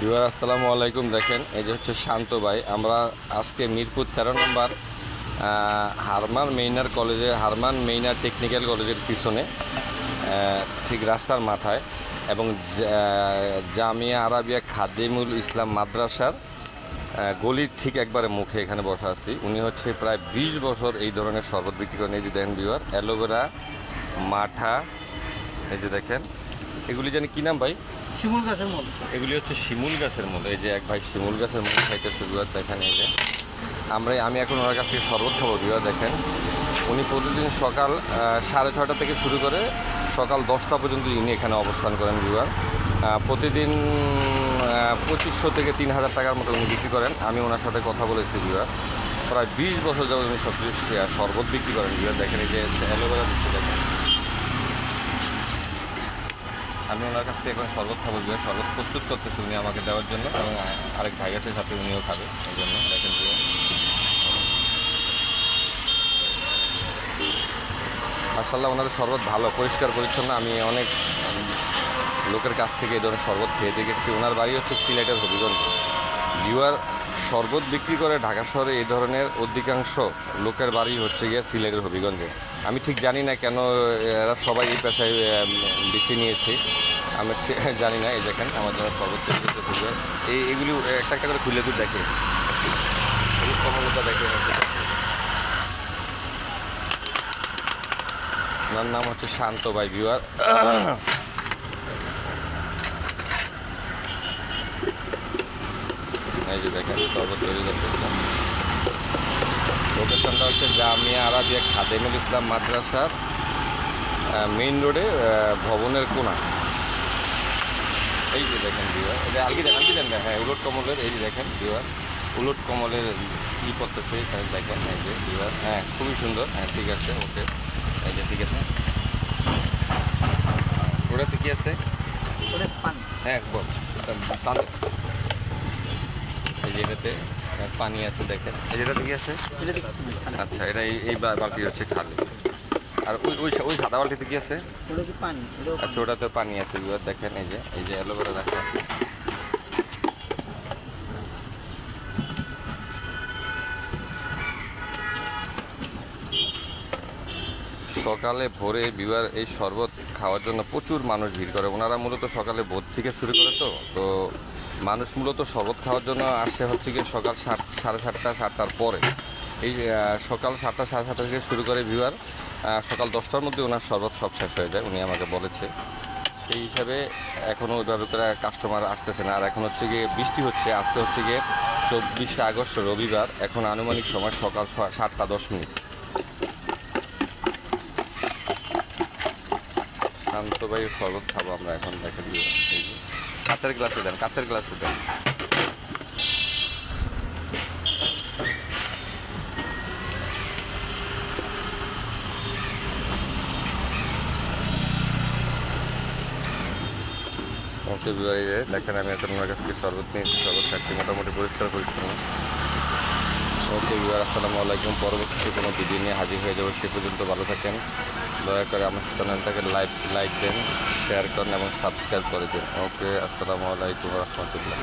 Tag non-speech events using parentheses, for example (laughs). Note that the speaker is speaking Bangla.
বিবার আসসালামু আলাইকুম। দেখেন, এই যে হচ্ছে শান্ত ভাই। আমরা আজকে মিরপুর তেরো নম্বর হারমান মেইনার কলেজে, হারমান মেইনার টেকনিক্যাল কলেজের পিছনে ঠিক রাস্তার মাথায়, এবং জামিয়া আরাবিয়া খাদিমুল ইসলাম মাদ্রাসার গলির ঠিক একবারে মুখে এখানে বসা আছি। উনি হচ্ছে প্রায় বিশ বছর এই ধরনের শরবত বিক্রি করেন। এই যে দেখেন বিবার অ্যালোভেরা, মাঠা, এই যে দেখেন এগুলি জানি কি নাম ভাই? শিমুল গাছের মূল এগুলি হচ্ছে শিমুল গাছের মূল এই যে এক ভাই শিমুল গাছের মূল খাইতেছে বিবাদ দেখেন এই যে। আমরা আমি এখন ওনার কাছ থেকে শরবত খাব বিবাদ দেখেন। উনি প্রতিদিন সকাল সাড়ে ছটা থেকে শুরু করে সকাল দশটা পর্যন্ত ইনি এখানে অবস্থান করেন বিবার প্রতিদিন পঁচিশশো থেকে তিন হাজার টাকার মতো উনি বিক্রি করেন। আমি ওনার সাথে কথা বলেছি বিবার প্রায় বিশ বছর যাবত উনি সব শরবত বিক্রি করেন বিবার দেখেন এই যে অ্যালোভেরা দিচ্ছে দেখেন। আমি ওনার কাছ থেকে এখন শরবত খাব বিয়ে শরবত প্রস্তুত করতেছি উনি আমাকে দেওয়ার জন্য, এবং আরেক ভাই আছে সাথে উনিও খাবে এই জন্য, দেখেন বিয়ে মার্শাল্লাহ ওনাদের শরবত ভালো, পরিষ্কার, পরিচ্ছন্ন। আমি অনেক লোকের কাছ থেকে এই ধরনের শরবত খেয়ে দেখেছি। ওনার বাড়ি হচ্ছে সিলেটের হবিগঞ্জ। বিওয়ার শরবত বিক্রি করে ঢাকা শহরে এই ধরনের অধিকাংশ লোকের বাড়ি হচ্ছে গিয়ে সিলেটের হবিগঞ্জে। আমি ঠিক জানি না কেন, এরা সবাই এই পেশায় বেছে নিয়েছে। আমি (laughs) জানি না, এই দেখেন, আমার জন্য বিওয়ার। এই, এগুলি একটা একটা করে খুলে দিয়ে দেখে। কমলতা দেখে ওনার নাম হচ্ছে শান্ত ভাই ভিউয়ার এই যে দেখেন করতেছে লোকেশনটা হচ্ছে জামিয়া আরাবিয়া খাদেমুল ইসলাম মাদ্রাসার মেইন রোডে ভবনের কোনা এই যে দেখেন ভিউয়ার এটা আলগি দেন আলগি দেন না, হ্যাঁ উলট কমলের এই যে দেখেন ভিউয়ার উলট কমলের কী করতেছে এখানে দেখেন এই যে ভিউয়ার হ্যাঁ খুবই সুন্দর। হ্যাঁ ঠিক আছে ওকে। এই যে ঠিক আছে। ওটাতে কী আছে? হ্যাঁ বল। এই যে এটাতে। পানি আছে দেখেন। এই যেটাতে কি আছে। আচ্ছা এটা এই বালতি হচ্ছে খালি। আর ওই ওই ওই সাদা বালতিতে কি আছে। আচ্ছা ওটাতে পানি আছে এবার দেখেন এই যে এই যে অ্যালোভেরা রাখা আছে। সকালে ভোরে বিবার এই শরবত খাওয়ার জন্য প্রচুর মানুষ ভিড় করে। ওনারা মূলত সকালে ভোর থেকে শুরু করে তো তো মানুষ মূলত শরবত খাওয়ার জন্য আসে হচ্ছে গিয়ে সকাল সাত সাড়ে সাতটা, সাতটার পরে। এই সকাল সাতটা, সাড়ে সাতটা থেকে শুরু করে ভিউয়ার সকাল দশটার মধ্যে ওনার শরবত সব শেষ হয়ে যায়, উনি আমাকে বলেছে। সেই হিসাবে এখনও ওইভাবে করে কাস্টমার আসতেছে না। আর এখন হচ্ছে গিয়ে বৃষ্টি হচ্ছে, আজকে হচ্ছে গিয়ে চব্বিশে আগস্ট, রবিবার, এখন আনুমানিক সময় সকাল সাতটা দশ মিনিট। শান্ত ভাই শরবত খাব আমরা এখন, দেখেন এই যে। কাঁচের গ্লাসে দেন, কাঁচের গ্লাসে দেন। দেখেন আমি এখন আমার কাছ থেকে শরবত নিয়ে শরবত খাচ্ছি, মোটামুটি পরিষ্কার পরিচ্ছন্ন। ওকে ইউর আসসালামু আলাইকুম। পরবর্তীতে কোনো ভিডিও নিয়ে হাজির হয়ে যাব। সে পর্যন্ত ভালো থাকেন। দয়া করে আমার চ্যানেলটাকে লাইক লাইক দেন, শেয়ার করেন এবং সাবস্ক্রাইব করে দিন। ওকে, আসসালামু আলাইকুম রহমতুল্লাহ।